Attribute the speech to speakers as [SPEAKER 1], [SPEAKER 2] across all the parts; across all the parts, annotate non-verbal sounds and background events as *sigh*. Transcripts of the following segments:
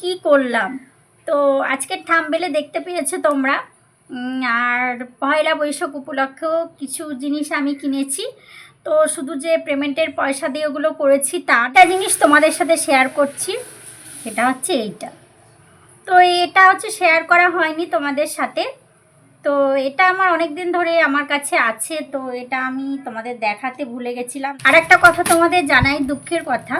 [SPEAKER 1] কি করলাম? তো আজকের থামবেলে দেখতে পেয়েছ তোমরা। আর পয়লা বৈশাখ উপলক্ষেও কিছু জিনিস আমি কিনেছি। তো শুধু যে পেমেন্টের পয়সা দিয়ে ওগুলো করেছি তাটা জিনিস তোমাদের সাথে শেয়ার করছি। সেটা হচ্ছে এইটা। তো এটা হচ্ছে শেয়ার করা হয়নি তোমাদের সাথে। তো এটা আমার অনেক দিন ধরে আমার কাছে আছে। তো এটা আমি তোমাদের দেখাতে ভুলে গেছিলাম। আর একটা কথা তোমাদের জানাই, দুঃখের কথা।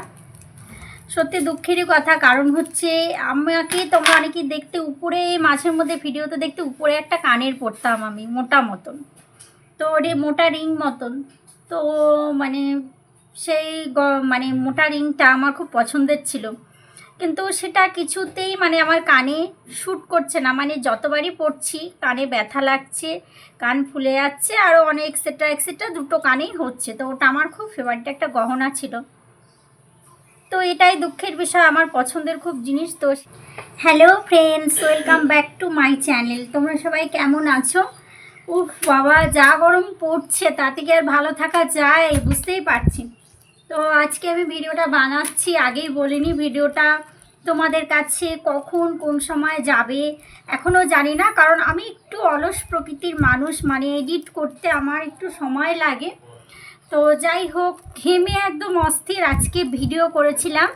[SPEAKER 1] সত্যি দুঃখেরই কথা। কারণ হচ্ছে আমাকে তোমরা অনেকেই দেখতে উপরে, মাঝের মধ্যে ভিডিওতে দেখতে উপরে একটা কানের পরতাম আমি, মোটা মতন। তো রে, মোটা রিং মতন। তো মানে সেই মানে মোটা রিংটা আমার খুব পছন্দের ছিল। কিন্তু সেটা কিছুতেই মানে আমার কানে শ্যুট করছে না। মানে যতবারই পড়ছি, কানে ব্যথা লাগছে, কান ফুলে যাচ্ছে আরও অনেক এক্সেট্রা এক্সেট্রা দুটো কানেই হচ্ছে। তো ওটা আমার খুব ফেভারিট একটা গহনা ছিল। তো এটাই দুঃখের বিষয়, আমার পছন্দের খুব জিনিস তো। Hello friends welcome back to my channel তোমরা সবাই কেমন আছো? উফ বাবা, যা গরম পড়ছে তা থেকে আর ভালো থাকা যায়? বুঝতেই পারছি। তো আজকে আমি ভিডিওটা বানাচ্ছি, আগেই বলিনি ভিডিওটা। তোমাদের কাছে কখন, কোন সময় যাবে এখনও জানি না, কারণ আমি একটু অলস প্রকৃতির মানুষ মানে এডিট করতে আমার একটু সময় লাগে। তো যাই হোক, ঘেমে একদম অস্থির আজকে ভিডিও করেছিলাম।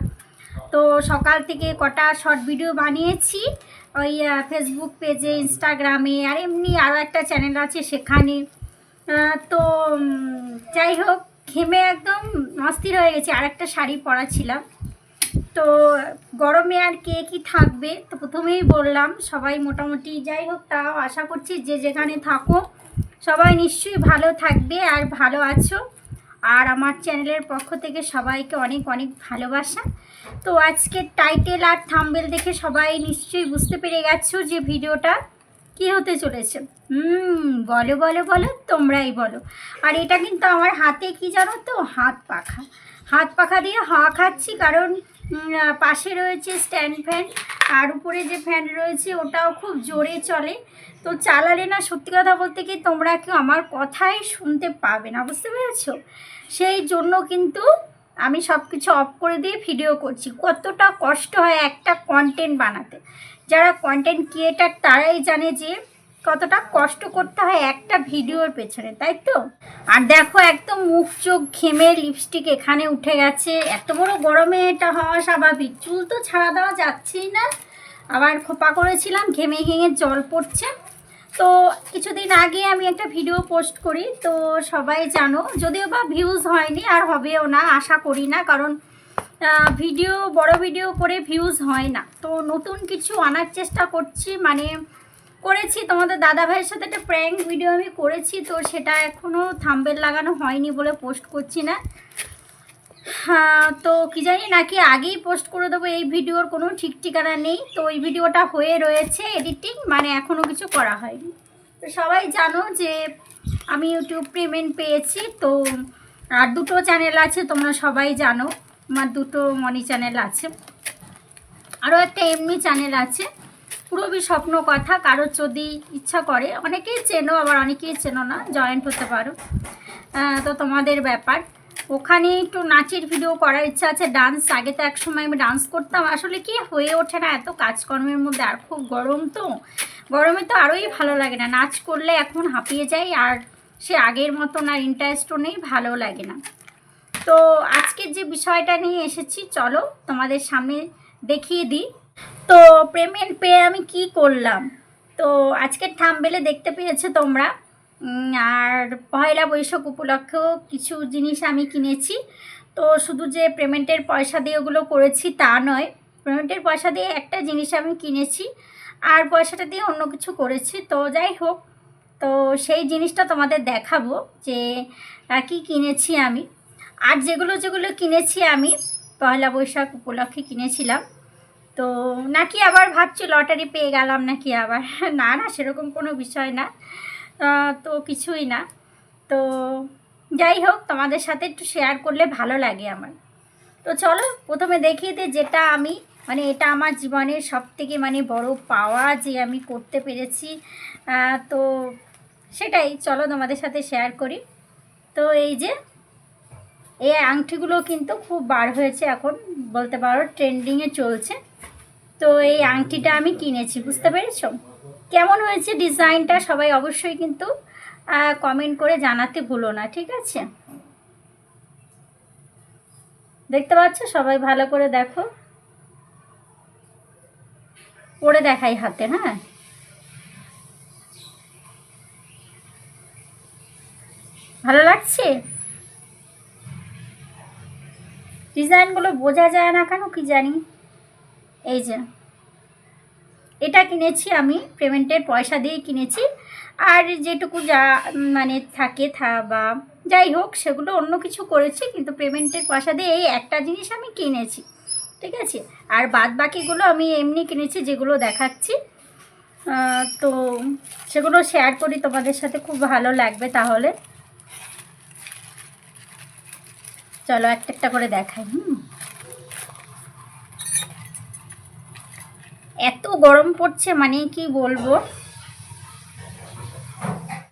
[SPEAKER 1] তো সকাল থেকে কটা শর্ট ভিডিও বানিয়েছি। ওই ফেসবুক পেজে ইনস্টাগ্রামে আর এমনি আরও একটা চ্যানেল আছে সেখানে। তো যাই হোক, ঘেমে একদম অস্থির হয়ে গেছে। আর একটা শাড়ি পরা ছিলাম তো গরমে আর কে কি থাকবে? তো প্রথমেই বললাম, সবাই মোটামুটি যাই হোক, তাও আশা করছি যে যেখানে থাকো, সবাই নিশ্চয়ই ভালো থাকবে আর ভালো আছো। আর আমার চ্যানেলের পক্ষ থেকে সবাইকে অনেক অনেক ভালোবাসা। তো আজকে টাইটেল আর থাম্বেল দেখে সবাই নিশ্চয়ই বুঝতে পেরে গেছো যে ভিডিওটা কি হতে চলেছে। হুম, বলো বলো বলো, তোমরাই বলো। আর এটা কিন্তু আমার হাতে কি জানো তো? হাত পাখা। হাত পাখা দিয়ে হাওয়া খাচ্ছি কারণ পাশে রয়েছে স্ট্যান্ড ফ্যান আর উপরে যে ফ্যান রয়েছে, ওটাও খুব জোরে চলে। তো চালালে না, সত্যি কথা বলতে কি, তোমরা কেউ আমার কথাই শুনতে পাবে না, বুঝতে পেরেছ? সেই জন্য কিন্তু আমি সব কিছু অফ করে দিয়ে ভিডিও করছি। কতটা কষ্ট হয় একটা কন্টেন্ট বানাতে। যারা কন্টেন্ট ক্রিয়েটার তারাই জানে যে কতটা কষ্ট করতে হয় একটা ভিডিওর পেছনে, তাই তো? আর দেখো একদম মুখ চোখ ঘেমে লিপস্টিক এখানে উঠে গেছে। এত বড় গরমে এটা হওয়া স্বাভাবিক। চুল তো ছাড়া দেওয়া যাচ্ছেই না। আবার খোপা করেছিলাম, ঘেমে ঘেমে জল পড়ছে। তো কিছুদিন আগে আমি একটা ভিডিও পোস্ট করি, তো সবাই জানো, যদিও বা ভিউজ হয়নি আর হবেও না, আশা করি না, কারণ ভিডিও, বড় ভিডিও করে ভিউজ হয় না। তো নতুন কিছু আনার চেষ্টা করছি মানে করেছি। তোমাদের দাদা ভাইয়ের সাথে একটা প্র্যাঙ্ক ভিডিও আমি করেছি, তো সেটা এখনও থাম্বেল লাগানো হয়নি বলে পোস্ট করছি না। হ্যাঁ তো কি জানি নাকি আগেই পোস্ট করে দেবো, এই ভিডিওর কোনো ঠিক ঠিকানা নেই। তো ওই ভিডিওটা হয়ে রয়েছে এডিটিং মানে এখনও কিছু করা হয়নি। তো সবাই জানো যে আমি ইউটিউব পেমেন্ট পেয়েছি, তো আর দুটো চ্যানেল আছে, তোমরা সবাই জানো। আমার দুটো মনি চ্যানেল আছে। আরও একটা এমনি চ্যানেল আছে। পুরবি স্বপ্ন কথা, কারোর যদি ইচ্ছা করে, অনেকেই চেনো, আবার অনেকেই চেনো না জয়েন্ট হতে পারো। তো তোমাদের ব্যাপার। ওখানে একটু নাচের ভিডিও করার ইচ্ছা আছে ডান্স আগে তো এক সময় আমি ডান্স করতাম। আসলে কি, হয়ে ওঠে না, এত কাজকর্মের মধ্যে। আর খুব গরম তো। গরমে তো আরোই ভালো লাগে না। নাচ করলে এখন হাঁপিয়ে যাই, আর সে আগের মতন আর ইন্টারেস্টও নেই, ভালো লাগে না। তো আজকের যে বিষয়টা নিয়ে এসেছি, চলো তোমাদের সামনে দেখিয়ে দিই। তো পেমেন্ট পেয়ে আমি কি করলাম? তো আজকের থামবেলে দেখতে পেয়েছ তোমরা। আর পয়লা বৈশাখ উপলক্ষেও কিছু জিনিস আমি কিনেছি। তো শুধু যে পেমেন্টের পয়সা দিয়ে ওগুলো করেছি তা নয় পেমেন্টের পয়সা দিয়ে একটা জিনিস আমি কিনেছি আর পয়সাটা দিয়ে অন্য কিছু করেছি। তো যাই হোক, তো সেই জিনিসটা তোমাদের দেখাবো যে কি কিনেছি আমি। আর যেগুলো যেগুলো কিনেছি আমি, পয়লা বৈশাখ উপলক্ষে কিনেছিলাম তো নাকি আবার ভাবছি লটারি পেয়ে গেলাম নাকি আবার? *laughs* না না, সেরকম কোনো বিষয় না। তো কিছুই না। তো যাই হোক, তোমাদের সাথে একটু শেয়ার করলে ভালো লাগে আমার। তো চলো, প্রথমে দেখিয়ে দিই যেটা আমি মানে এটা আমার জীবনের সব থেকে মানে বড় পাওয়া যে আমি করতে পেরেছি। তো সেটাই, চলো তোমাদের সাথে শেয়ার করি। তো এই যে, এই আংটিগুলো কিন্তু খুব বার হয়েছে এখন, বলতে পারো ট্রেন্ডিংয়ে চলছে। তো এই আংটিটা আমি কিনেছি, বুঝতে পেরেছ? কেমন হয়েছে ডিজাইনটা সবাই অবশ্যই কিন্তু কমেন্ট করে জানাতে ভুলো না, ঠিক আছে? দেখতে পাচ্ছ? সবাই ভালো করে দেখো। পরে দেখাই হাতে হ্যাঁ? ভালো লাগছে? ডিজাইনগুলো বোঝা যায় না কেন, কি জানি? এই যে, এটা কিনেছি আমি, পেমেন্টের পয়সা দিয়ে কিনেছি। আর যেটুকু যা মানে থাকে থা, বা যাই হোক, সেগুলো অন্য কিছু করেছি, কিন্তু পেমেন্টের পয়সা দিয়ে এই একটা জিনিস আমি কিনেছি, ঠিক আছে? আর বাদ বাকিগুলো আমি এমনি কিনেছি, যেগুলো দেখাচ্ছি। তো সেগুলো শেয়ার করি, তোমাদের সাথে খুব ভালো লাগবে তাহলে। চলো একটা একটা করে দেখাই, হুম। এত গরম পড়ছে মানে কি বলব?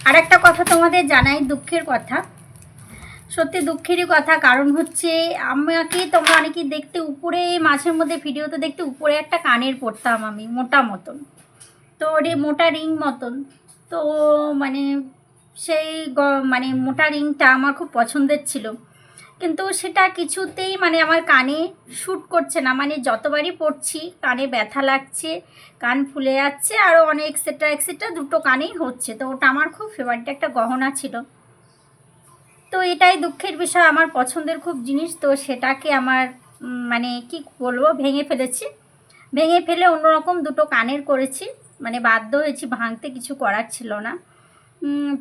[SPEAKER 1] আর একটা কথা তোমাদের জানাই, দুঃখের কথা। সত্যি দুঃখেরই কথা, কারণ হচ্ছে আমাকে তোমরা অনেকেই দেখতে উপরে মাঝের মধ্যে ভিডিওতে দেখতে উপরে একটা কানের পরতাম আমি, মোটা মতন। তো রে, মোটা রিং মতন। তো মানে সেই মানে মোটা রিংটা আমার খুব পছন্দের ছিল। কিন্তু সেটা কিছুতেই মানে আমার কানে শ্যুট করছে না। মানে যতবারই পড়ছি, কানে ব্যথা লাগছে, কান ফুলে যাচ্ছে আরও অনেক এক্সেট্রা এক্সেট্রা দুটো কানেই হচ্ছে। তো ওটা আমার খুব ফেভারিট একটা গহনা ছিল। তো এটাই দুঃখের বিষয়, আমার পছন্দের খুব জিনিস। তো সেটাকে আমার মানে কি বলব, ভেঙে ফেলেছি। ভেঙে ফেলে অন্যরকম দুটো কানের করেছি। মানে বাধ্য হয়েছি, ভাঙতে কিছু করার ছিল না।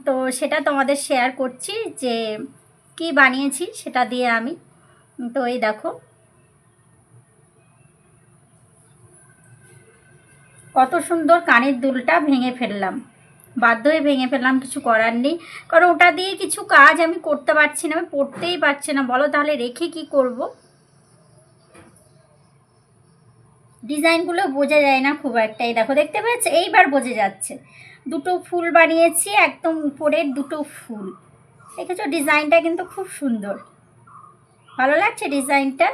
[SPEAKER 1] তো সেটা তোমাদের শেয়ার করছি যে কি বানিয়েছি সেটা দিয়ে আমি, তো এই দেখো। কত সুন্দর কানের দুলটা ভেঙে ফেললাম। বাধ্য হয়ে ভেঙে ফেললাম, কিছু করার নেই। কারণ ওটা দিয়ে কিছু কাজ আমি করতে পারছি না, আমি পড়তেই পারছি না। বলো তাহলে রেখে কি করব? ডিজাইনগুলো বোঝা যায় না খুব একটা। এই দেখো, দেখতে পাচ্ছ এইবার বোঝা যাচ্ছে। দুটো ফুল বানিয়েছি, একদম উপরের দুটো ফুল। দেখেছ, ডিজাইনটা কিন্তু খুব সুন্দর। ভালো লাগছে ডিজাইনটা?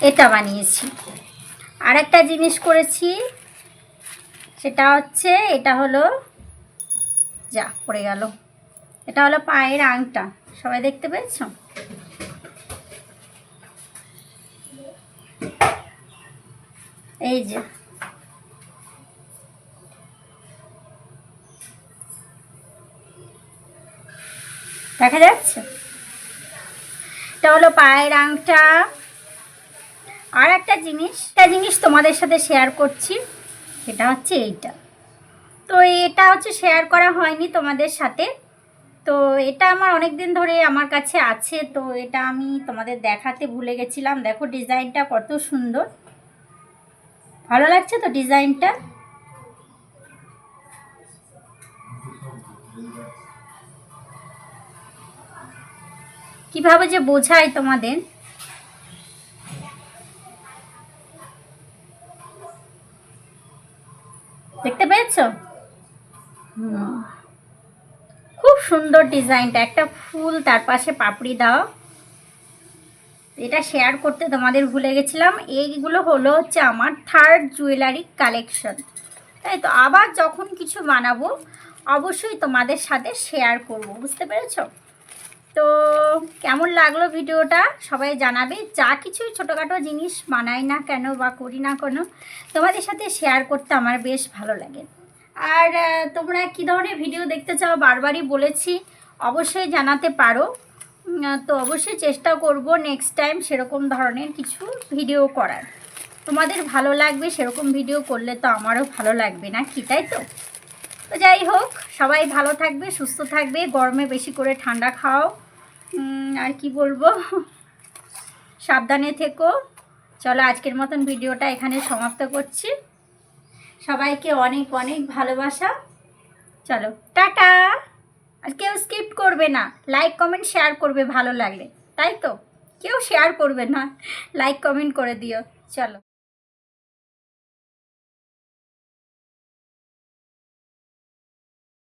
[SPEAKER 1] এটা বানিয়েছি। আর একটা জিনিস করেছি, সেটা হচ্ছে, এটা হলো, যা, পড়ে গেল। এটা হলো পায়ের আংটা। সবাই দেখতে পেয়েছ? এই যে। দেখা যাচ্ছে? এটা হলো পায়ের আংটা। আর একটা জিনিস একটা জিনিস তোমাদের সাথে শেয়ার করছি, সেটা হচ্ছে এইটা। তো এটা হচ্ছে শেয়ার করা হয়নি তোমাদের সাথে। তো এটা আমার অনেক দিন ধরে আমার কাছে আছে, তো এটা আমি তোমাদের দেখাতে ভুলে গেছিলাম। দেখো ডিজাইনটা কত সুন্দর। ভালো লাগছে তো ডিজাইনটা? কীভাবে যে বোঝাই তোমাদের? দেখতে পেয়েছ। খুব সুন্দর ডিজাইনটা, একটা ফুল তার পাশে পাপড়ি দাও এটা শেয়ার করতে তোমাদের ভুলে গেছিলাম। এইগুলো হলো হচ্ছে আমার থার্ড জুয়েলারি কালেকশন তাই তো, আবার যখন কিছু বানাবো, অবশ্যই তোমাদের সাথে শেয়ার করব, বুঝতে পেরেছ? তো কেমন লাগল ভিডিওটা? সবাই জানাবে, যা কিছুই ছোটোখাটো জিনিস বানাই না কেন বা করি না কেন, তোমাদের সাথে শেয়ার করতে আমার বেশ ভালো লাগে। আর তোমরা কী ধরনের ভিডিও দেখতে চাও? বারবারই বলেছি, অবশ্যই জানাতে পারো। তো অবশ্যই চেষ্টা করব নেক্সট টাইম সেরকম ধরনের কিছু ভিডিও করার। তোমাদের ভালো লাগবে সেরকম ভিডিও করলে তো আমারও ভালো লাগবে না কি, তাই তো? তো যাই হোক, সবাই ভালো থাকবে, সুস্থ থাকবে, গরমে বেশি করে ঠান্ডা খাও। আর কি বলব? *laughs* সাবধানে থেকো। চলো আজকের মতন ভিডিওটা এখানে সমাপ্ত করছি। সবাইকে অনেক অনেক ভালোবাসা। চলো, টাটা! কেউ স্কিপ করবে না। লাইক কমেন্ট শেয়ার করবে ভালো লাগলে। তাই তো? কেউ শেয়ার করবে না। লাইক কমেন্ট করে দিও। চলো।